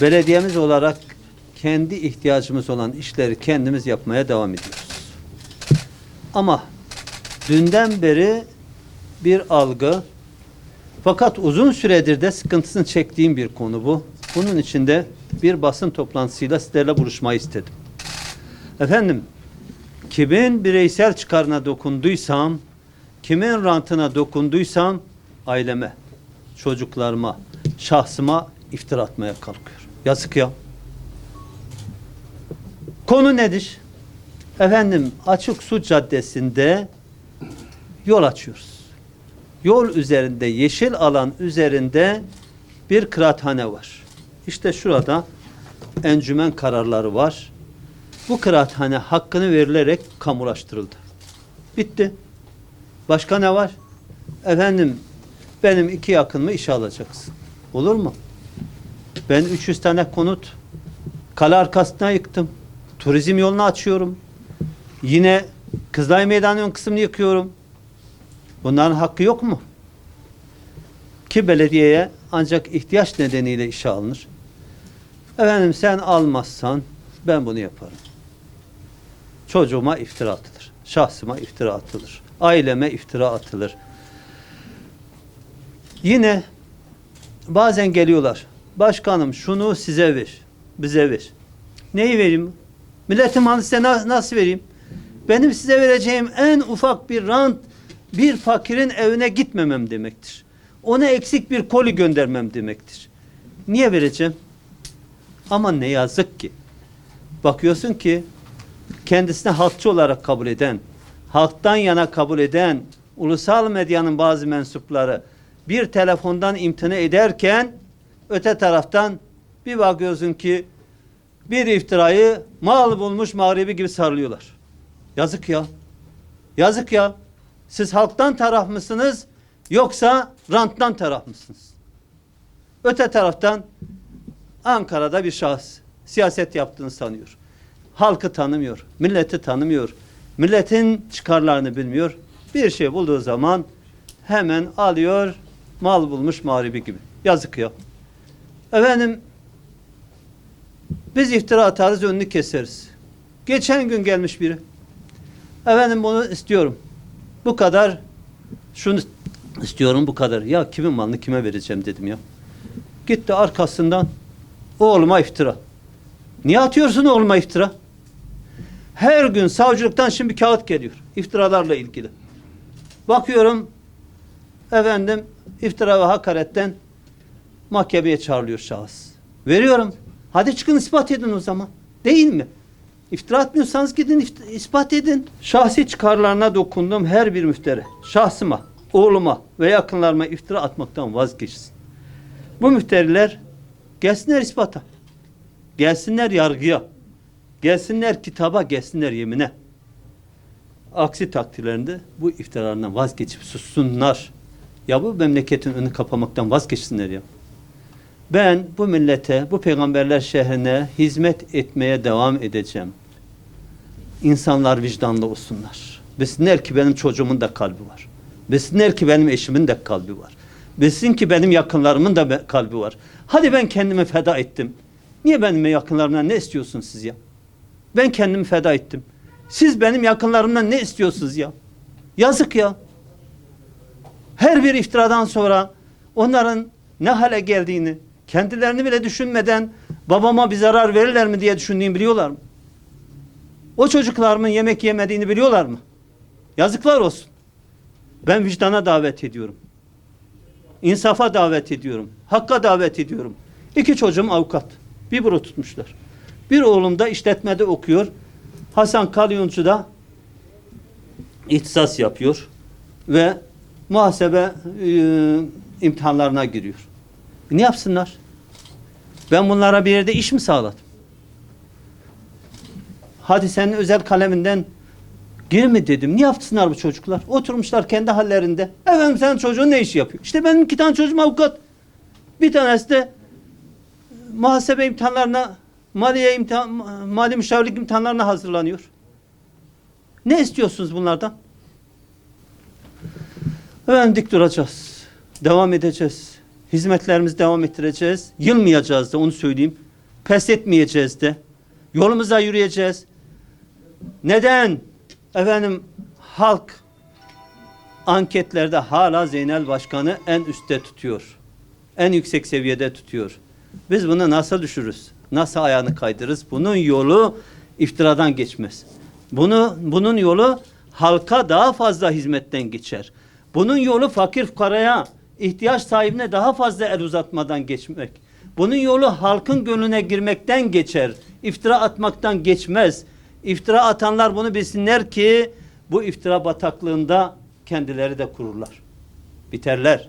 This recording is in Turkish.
belediyemiz olarak kendi ihtiyacımız olan işleri kendimiz yapmaya devam ediyoruz. Ama dünden beri bir algı fakat uzun süredir de sıkıntısını çektiğim bir konu bu. Bunun için de bir basın toplantısıyla sizlerle buluşmayı istedim. Efendim, kimin bireysel çıkarına dokunduysam, kimin rantına dokunduysam aileme, çocuklarıma, şahsıma iftira atmaya kalkıyor. Yazık ya. Konu nedir? Efendim açık su caddesinde yol açıyoruz. Yol üzerinde, yeşil alan üzerinde bir kıraathane var. İşte şurada encümen kararları var. Bu kıraathane hakkını verilerek kamulaştırıldı. Bitti. Başka ne var? Efendim benim iki yakınımı işe alacaksın. Olur mu? Ben 300 tane konut kale arkasına yıktım. Turizm yolunu açıyorum. Yine Kızılay Meydanı ön kısmını yıkıyorum. Bunların hakkı yok mu? Ki belediyeye ancak ihtiyaç nedeniyle işe alınır. Efendim sen almazsan ben bunu yaparım. Çocuğuma iftira atılır. Şahsıma iftira atılır. Aileme iftira atılır. Yine bazen geliyorlar. Başkanım şunu size ver. Bize ver. Neyi vereyim? Milletin malı size na- nasıl vereyim? Benim size vereceğim en ufak bir rant bir fakirin evine gitmemem demektir. Ona eksik bir koli göndermem demektir. Niye vereceğim? Ama ne yazık ki bakıyorsun ki kendisine halkçı olarak kabul eden, halktan yana kabul eden ulusal medyanın bazı mensupları bir telefondan imtina ederken öte taraftan bir bakıyorsun ki bir iftirayı mal bulmuş mağribi gibi sarılıyorlar. Yazık ya. Yazık ya. Siz halktan taraf mısınız yoksa ranttan taraf mısınız? Öte taraftan Ankara'da bir şahıs siyaset yaptığını sanıyor. Halkı tanımıyor, milleti tanımıyor. Milletin çıkarlarını bilmiyor. Bir şey bulduğu zaman hemen alıyor, mal bulmuş mağribi gibi. Yazık ya. Efendim biz iftira atarız, önünü keseriz. Geçen gün gelmiş biri. Efendim bunu istiyorum. Bu kadar şunu istiyorum bu kadar. Ya kimin malını kime vereceğim dedim ya. Gitti arkasından oğluma iftira. Niye atıyorsun oğluma iftira? Her gün savcılıktan şimdi kağıt geliyor. iftiralarla ilgili. Bakıyorum efendim iftira ve hakaretten mahkemeye çağrılıyor şahıs. Veriyorum. Hadi çıkın ispat edin o zaman. Değil mi? İftira atmıyorsanız gidin ispat edin. Şahsi çıkarlarına dokundum her bir müfteri. Şahsıma, oğluma ve yakınlarıma iftira atmaktan vazgeçsin. Bu müfteriler gelsinler ispata. Gelsinler yargıya. Gelsinler kitaba, gelsinler yemine. Aksi takdirlerinde bu iftiralarından vazgeçip sussunlar. Ya bu memleketin önünü kapamaktan vazgeçsinler ya. Ben bu millete, bu peygamberler şehrine hizmet etmeye devam edeceğim. İnsanlar vicdanlı olsunlar. Bilsinler ki benim çocuğumun da kalbi var. Bilsinler ki benim eşimin de kalbi var. Bilsin ki benim yakınlarımın da kalbi var. Hadi ben kendimi feda ettim. Niye benim yakınlarımdan ne istiyorsunuz siz ya? Ben kendimi feda ettim. Siz benim yakınlarımdan ne istiyorsunuz ya? Yazık ya. Her bir iftiradan sonra onların ne hale geldiğini, kendilerini bile düşünmeden babama bir zarar verirler mi diye düşündüğünü biliyorlar mı? O çocuklarımın yemek yemediğini biliyorlar mı? Yazıklar olsun. Ben vicdana davet ediyorum. İnsafa davet ediyorum. Hakka davet ediyorum. İki çocuğum avukat. Bir büro tutmuşlar. Bir oğlum da işletmede okuyor. Hasan Kalyoncu da ihtisas yapıyor. Ve muhasebe e, imtihanlarına giriyor. Ne yapsınlar? Ben bunlara bir yerde iş mi sağladım? Hadi senin özel kaleminden girme dedim. Ne yapsınlar bu çocuklar? Oturmuşlar kendi hallerinde. Efendim senin çocuğun ne işi yapıyor? İşte benim iki tane çocuğum avukat. Bir tanesi de muhasebe imtihanlarına, maliye imtihan, mali müşavirlik imtihanlarına hazırlanıyor. Ne istiyorsunuz bunlardan? Efendim dik duracağız. Devam edeceğiz. Hizmetlerimizi devam ettireceğiz. Yılmayacağız da onu söyleyeyim. Pes etmeyeceğiz de. Yolumuza yürüyeceğiz. Neden? Efendim halk anketlerde hala Zeynel Başkan'ı en üstte tutuyor. En yüksek seviyede tutuyor. Biz bunu nasıl düşürürüz? Nasıl ayağını kaydırırız? Bunun yolu iftiradan geçmez. Bunu bunun yolu halka daha fazla hizmetten geçer. Bunun yolu fakir fukaraya, ihtiyaç sahibine daha fazla el uzatmadan geçmek. Bunun yolu halkın gönlüne girmekten geçer. İftira atmaktan geçmez. İftira atanlar bunu bilsinler ki bu iftira bataklığında kendileri de kururlar. Biterler.